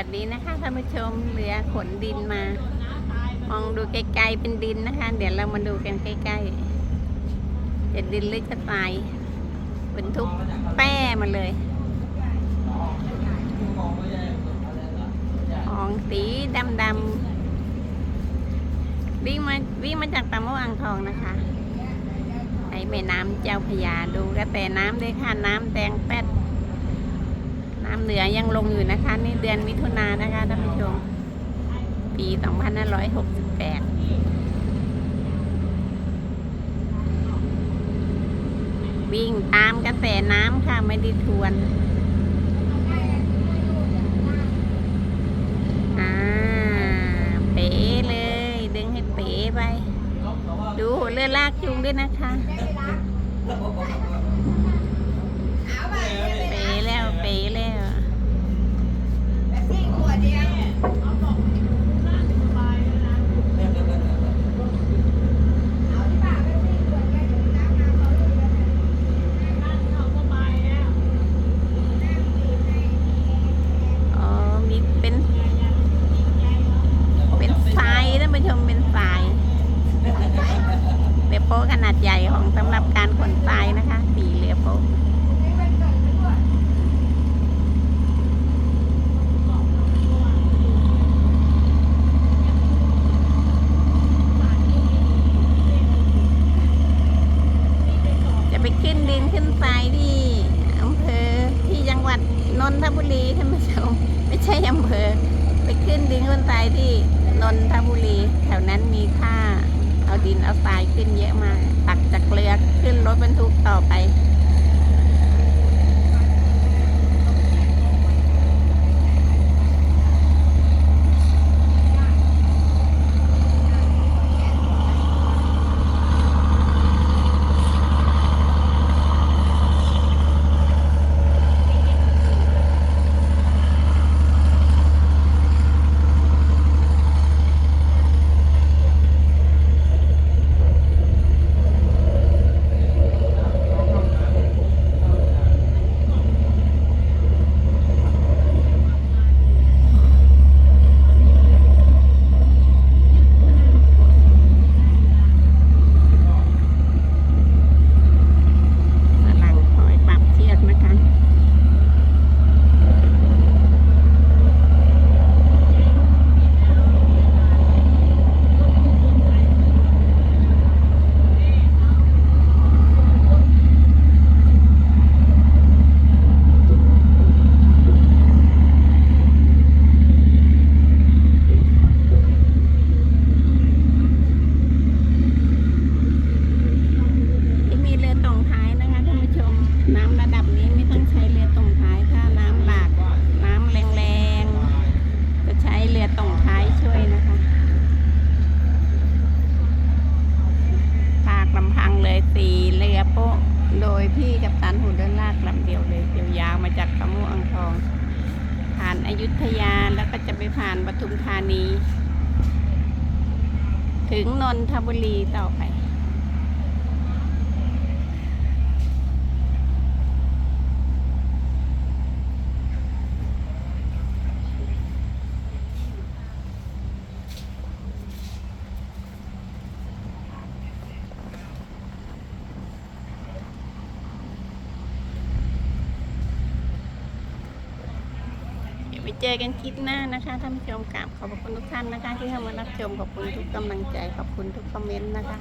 วัสดีนะคะท่านผู้ชมเรือขนดินมา มองดูไกลๆเป็นดินนะคะ เดี๋ยวเรามาดูกันใกล้ๆจะดินหรือจะทรายเป็นทุกแป้มาเลย ของสีดำๆวิ่งมาวิ่งมาจากตะมอ่างทองนะคะไอแม่น้ำเจ้าพยาดูกระแตน้ำด้วยค่ะน้ำแดงแป๊ด น้ำเหนือยังลงอยู่นะคะ นี่เดือนมิถุนายนนะคะท่านผู้ชม ปี 2568วิ่งตามกระแสน้ำค่ะไม่ได้ทวนอ่าเป๋เลย ดึงให้เป๋ไป ดูเรือลากจูงด้วยนะคะ แล้วเลยอะอ มีเป็น เป็นทรายท่านผู้ชมเป็นทรายเรือโป๊ะขนาดใหญ่ของสำหรับการขนทรายนะคะสีเรือโป๊ะจะไปขึ้นดินขึ้นทรายที่อำเภอที่จังหวัด นนทบุรีท่านผู้ชมไม่ใช่อำเภอ ไปขึ้นดินขึ้นทรายที่นนทบุรี แถวนั้นมีค่า เอาดินเอาทรายขึ้นเยอะมากตักจากเรือขึ้นรถบรรทุกต่อไป กำลังคอยปรับเชือกนะคะ ที่มีเรือตรงท้ายนะคะท่านผู้ชม น้ำระดับนี้ไม่ต้องใช้เรือตรงท้าย ถ้าน้ำหลาก น้ำแรงๆ จะใช้เรือตรงท้ายช่วยนะคะภาคลำพังเลยสี่ โป๊ะโดยพี่กับตันหูเดินลากลำเดียวเลยยาวๆมาจากกระม่วงทอง ผ่านอายุทยาแล้วก็จะไปผ่านปทุมธานี ถึงนนทบุรีต่อไป เจอกันคลิปหน้านะคะท่านผู้ชมกราบขอบคุณทุกท่านนะคะ ที่เข้ามารับชมขอบคุณทุกกำลังใจขอบคุณทุกคอมเมนต์นะคะ